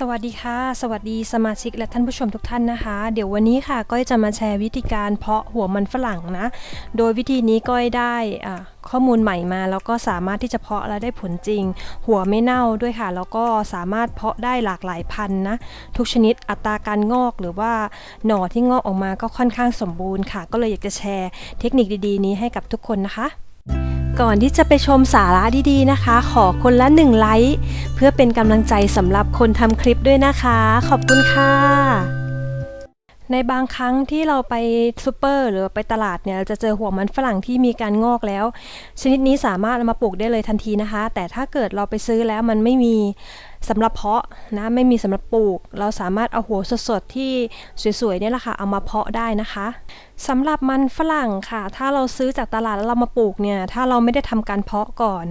สวัสดีค่ะ สวัสดีสมาชิกและท่านผู้ชมทุกท่านนะคะ เดี๋ยววันนี้ค่ะก้อยจะมาแชร์วิธีการเพาะหัวมันฝรั่งนะ โดยวิธีนี้ก้อยได้ข้อมูลใหม่มา แล้วก็สามารถที่จะเพาะแล้วได้ผลจริง หัวไม่เน่าด้วยค่ะ แล้วก็สามารถเพาะได้หลากหลายพันธุ์นะ ทุกชนิดอัตราการงอกหรือว่าหน่อที่งอกออกมาก็ค่อนข้างสมบูรณ์ค่ะ ก็เลยอยากจะแชร์เทคนิคดีๆ นี้ให้กับทุกคนนะคะ ก่อนที่จะไปชมสาระดีๆนะคะ ขอคนละหนึ่งไลค์เพื่อเป็นกำลังใจสำหรับคนทำคลิปด้วยนะคะ ขอบคุณค่ะ ในบางครั้งที่เราไปซูเปอร์หรือไปตลาดเนี่ยเราจะเจอหัวมันฝรั่งที่มีการงอกแล้ว ชนิดนี้สามารถเอามาปลูกได้เลยทันทีนะคะ แต่ถ้าเกิดเราไปซื้อแล้วมันไม่มี สำหรับเพาะนะไม่มีสำหรับปลูก เราสามารถเอาหัวสดๆที่สวยๆเนี่ยแหละค่ะเอามาเพาะได้นะคะสำหรับมันฝรั่งค่ะ ถ้าเราซื้อจากตลาดแล้วเรามาปลูกเนี่ย ถ้าเราไม่ได้ทำการเพาะก่อน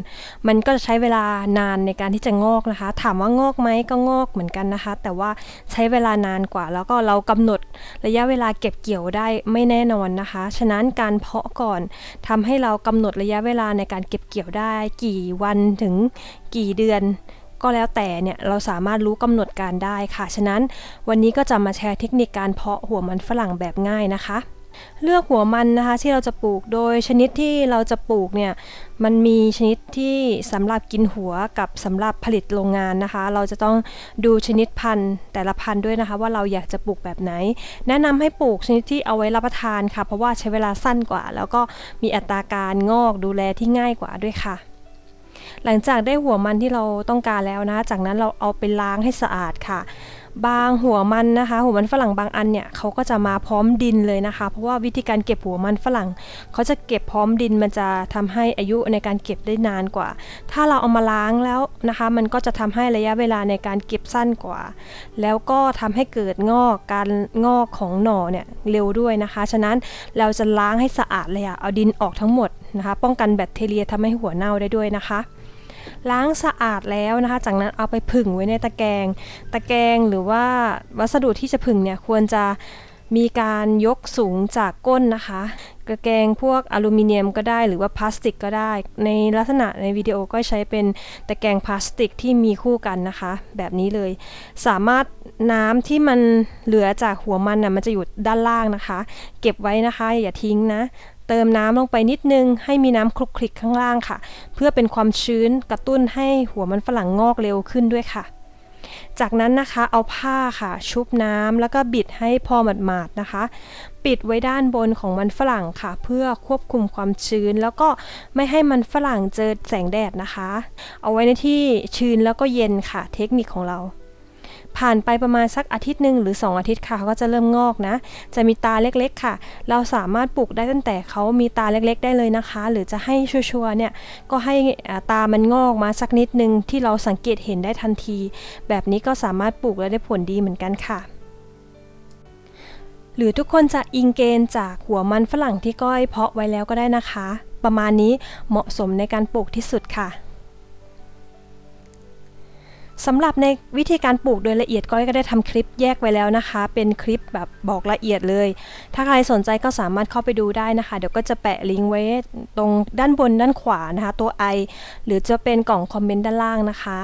มันก็จะใช้เวลานานในการที่จะงอกนะคะ ถามว่างอกไหมก็งอกเหมือนกันนะคะ แต่ว่าใช้เวลานานกว่า แล้วก็เรากำหนดระยะเวลาเก็บเกี่ยวได้ไม่แน่นอนนะคะ ฉะนั้นการเพาะก่อนทำให้เรากำหนดระยะเวลาในการเก็บเกี่ยวได้ กี่วันถึงกี่เดือน ก็แล้วแต่เนี่ยเราสามารถรู้กำหนดการได้ค่ะ ฉะนั้นวันนี้ก็จะมาแชร์เทคนิคการเพาะหัวมันฝรั่งแบบง่ายนะคะ เลือกหัวมันนะคะที่เราจะปลูกโดยชนิดที่เราจะปลูกเนี่ยมันมีชนิดที่สำหรับกินหัวกับสำหรับผลิตโรงงานนะคะ เราจะต้องดูชนิดพันธุ์แต่ละพันธุ์ด้วยนะคะ ว่าเราอยากจะปลูกแบบไหน แนะนำให้ปลูกชนิดที่เอาไว้รับประทานค่ะ เพราะว่าใช้เวลาสั้นกว่า แล้วก็มีอัตราการงอกดูแลที่ง่ายกว่าด้วยค่ะ หลังจากได้หัวมันที่เราต้องการแล้วนะ จากนั้นเราเอาไปล้างให้สะอาดค่ะ บางหัวมันนะคะ หัวมันฝรั่งบางอันเนี่ยเขาก็จะมาพร้อมดินเลยนะคะ เพราะว่าวิธีการเก็บหัวมันฝรั่งเขาจะเก็บพร้อมดินมันจะทำให้อายุในการเก็บได้นานกว่า ถ้าเราเอามาล้างแล้วนะคะ มันก็จะทำให้ระยะเวลาในการเก็บสั้นกว่า แล้วก็ทำให้เกิดงอกการงอกของหน่อเนี่ยเร็วด้วยนะคะ ฉะนั้นเราจะล้างให้สะอาดเลยอะเอาดินออกทั้งหมด นะคะ ป้องกันแบคทีเรียทำให้หัวเน่าได้ด้วยนะคะ ล้างสะอาดแล้วนะคะ จากนั้นเอาไปผึ่งไว้ในตะแกรงตะแกรงหรือว่าวัสดุที่จะผึ่งเนี่ยควรจะมีการยกสูงจากก้นนะคะตะแกงพวกอลูมิเนียมก็ได้หรือว่าพลาสติกก็ได้ ในลักษณะในวิดีโอก็ใช้เป็นตะแกรงพลาสติกที่มีคู่กันนะคะ แบบนี้เลย สามารถน้ำที่มันเหลือจากหัวมันน่ะมันจะอยู่ด้านล่างนะคะ เก็บไว้นะคะ อย่าทิ้งนะ ติมน้ำลงไปนิดนึง ให้มีน้ำคลุกคลิกข้างล่างค่ะ เพื่อเป็นความชื้นกระตุ้นให้หัวมันฝรั่งงอกเร็วขึ้นด้วยค่ะ จากนั้นนะคะเอาผ้าค่ะ ชุบน้ำแล้วก็บิดให้พอหมาดๆนะคะ ปิดไว้ด้านบนของมันฝรั่งค่ะ เพื่อควบคุมความชื้น แล้วก็ไม่ให้มันฝรั่งเจอแสงแดดนะคะ เอาไว้ในที่ชื้นแล้วก็เย็นค่ะ เทคนิคของเรา ผ่านไปประมาณสักอาทิตย์หนึ่งหรือ 2 อาทิตย์ค่ะเขาก็จะเริ่มงอกนะ จะมีตาเล็กๆค่ะ เราสามารถปลูกได้ตั้งแต่เขามีตาเล็กๆ ได้เลยนะคะ หรือจะให้ชัวร์ๆเนี่ยก็ให้ตามันงอกมาสักนิดนึงที่เราสังเกตเห็นได้ทันที แบบนี้ก็สามารถปลูกแล้วได้ผลดีเหมือนกันค่ะหรือทุกคนจะอิงเกณฑ์จากหัวมันฝรั่งที่ก้อยเพาะไว้แล้วก็ได้นะคะ ประมาณนี้เหมาะสมในการปลูกที่สุดค่ะ สำหรับในวิธีการปลูกโดยละเอียดก้อยก็ได้ทำคลิปแยกไว้แล้วนะคะ เป็นคลิปแบบบอกละเอียดเลย ถ้าใครสนใจก็สามารถเข้าไปดูได้นะคะ เดี๋ยวก็จะแปะลิงก์ไว้ตรงด้านบนด้านขวานะคะ ตัว i หรือจะเป็นกล่องคอมเมนต์ด้านล่างนะคะ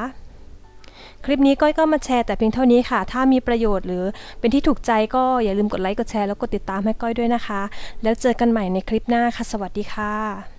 คลิปนี้ก้อยก็มาแชร์แต่เพียงเท่านี้ค่ะ ถ้ามีประโยชน์หรือเป็นที่ถูกใจก็อย่าลืมกดไลค์ กดแชร์ แล้วกดติดตามให้ก้อยด้วยนะคะ แล้วเจอกันใหม่ในคลิปหน้าค่ะ สวัสดีค่ะ